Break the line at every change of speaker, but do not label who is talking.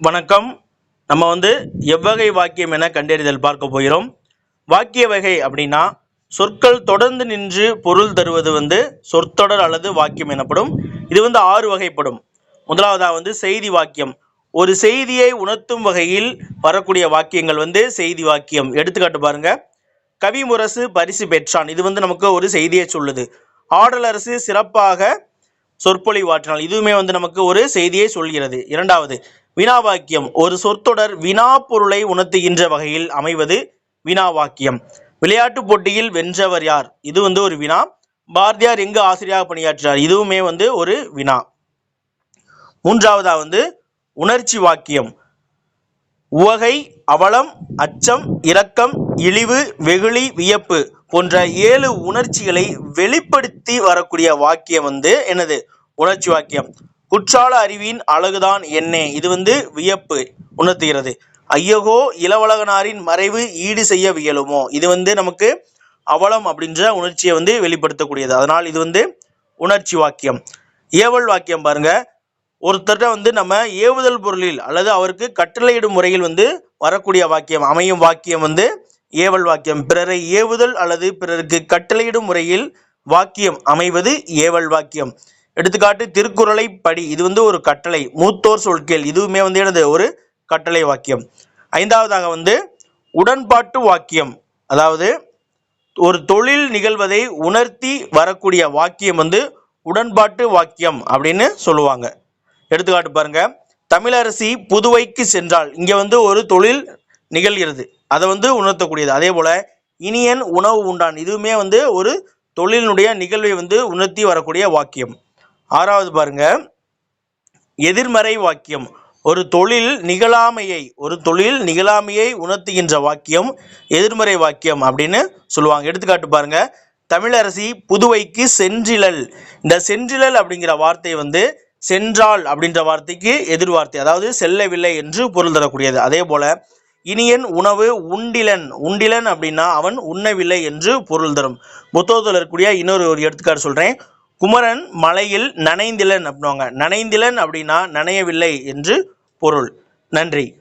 வணக்கம். நம்ம வந்து எவ்வகை வாக்கியம் என கண்டறிதல் பார்க்க போகிறோம். வாக்கிய வகை அப்படின்னா சொற்கள் தொடர்ந்து நின்று பொருள் தருவது வந்து சொற்தொடர் அல்லது வாக்கியம் எனப்படும். இது வந்து ஆறு வகைப்படும். முதலாவதாக வந்து செய்தி வாக்கியம். ஒரு செய்தியை உணர்த்தும் வகையில் வரக்கூடிய வாக்கியங்கள் வந்து செய்தி வாக்கியம். எடுத்துக்காட்டு பாருங்க. கவிமுரசு பரிசு பெற்றான். இது வந்து நமக்கு ஒரு செய்தியை சொல்லுது. ஆடலரசு சிறப்பாக சொற்பொழிவாற்றினால் இதுவுமே வந்து நமக்கு ஒரு செய்தியை சொல்கிறது. இரண்டாவது வினா வாக்கியம் ஒரு சொற்றொடர் வினா பொருளை உணர்த்துகின்ற வகையில் அமைவது வினா வாக்கியம் விளையாட்டுப் போட்டியில் வென்றவர் யார்? இது வந்து ஒரு வினா. பாரதியார் எங்கு ஆசிரியராக பணியாற்றினார்? இதுவுமே வந்து ஒரு வினா. மூன்றாவதா வந்து உணர்ச்சி வாக்கியம். உவகை அவலம் அச்சம் இரக்கம் இழிவு வெகுளி வியப்பு போன்ற ஏழு உணர்ச்சிகளை வெளிப்படுத்தி வரக்கூடிய வாக்கியம் வந்து என்னது? உணர்ச்சி வாக்கியம். குற்றால அறிவின் அழகுதான் என்னே. இது வந்து வியப்பு உணர்த்துகிறது. ஐயகோ இளவழகனாரின் மறைவு ஈடு செய்ய வியலுமோ? இது வந்து நமக்கு அவலம் அப்படின்ற உணர்ச்சியை வந்து வெளிப்படுத்தக்கூடியது. அதனால் இது வந்து உணர்ச்சி வாக்கியம். ஏவல் வாக்கியம் பாருங்க. ஒருத்தர்கிட்ட வந்து நம்ம ஏவுதல் பொருளில் அல்லது அவருக்கு கட்டளையிடும் முறையில் வந்து வரக்கூடிய வாக்கியம் அமையும் வாக்கியம் வந்து ஏவல் வாக்கியம். பிறரை ஏவுதல் அல்லது பிறருக்கு கட்டளையிடும் முறையில் வாக்கியம் அமைவது ஏவல் வாக்கியம். எடுத்துக்காட்டு திருக்குறளை படி இது வந்து ஒரு கட்டளை மூத்தோர் சொற்கேள். இதுவுமே வந்து எனது ஒரு கட்டளை வாக்கியம். ஐந்தாவதாக வந்து உடன்பாட்டு வாக்கியம். அதாவது ஒரு தொழில் நிகழ்வதை உணர்த்தி வரக்கூடிய வாக்கியம் வந்து உடன்பாட்டு வாக்கியம் அப்படின்னு சொல்லுவாங்க. எடுத்துக்காட்டு பாருங்க. தமிழரசி புதுவைக்கு சென்றால் இங்க வந்து ஒரு தொழில் நிகழ்கிறது. அதை வந்து உணர்த்தக்கூடியது. அதே போல இனியன் உணவு உண்டான். இதுவுமே வந்து ஒரு தொழிலினுடைய நிகழ்வை வந்து உணர்த்தி வரக்கூடிய வாக்கியம். ஆறாவது பாருங்க. எதிர்மறை வாக்கியம். ஒரு தொழில் நிகழாமையை ஒரு தொழில் நிகழாமையை உணர்த்துகின்ற வாக்கியம் எதிர்மறை வாக்கியம் அப்படின்னு சொல்லுவாங்க. எடுத்துக்காட்டு பாருங்க. தமிழரசி புதுவைக்கு சென்றிலல். இந்த சென்றிலல் அப்படிங்கிற வார்த்தை வந்து சென்றால் அப்படின்ற வார்த்தைக்கு எதிர்வார்த்தை. அதாவது செல்லவில்லை என்று பொருள் தரக்கூடியது. அதே போல இனியன் உணவு உண்டிலன். உண்டிலன் அப்படின்னா அவன் உண்ணவில்லை என்று பொருள் தரும். புத்தகத்தில் இருக்கக்கூடிய இன்னொரு ஒரு எடுத்துக்காட்டு சொல்றேன். குமரன் மலையில் நனைந்திலன் அப்படின்னுவாங்க. நனைந்திலன் அப்படின்னா நனையவில்லை என்று பொருள். நன்றி.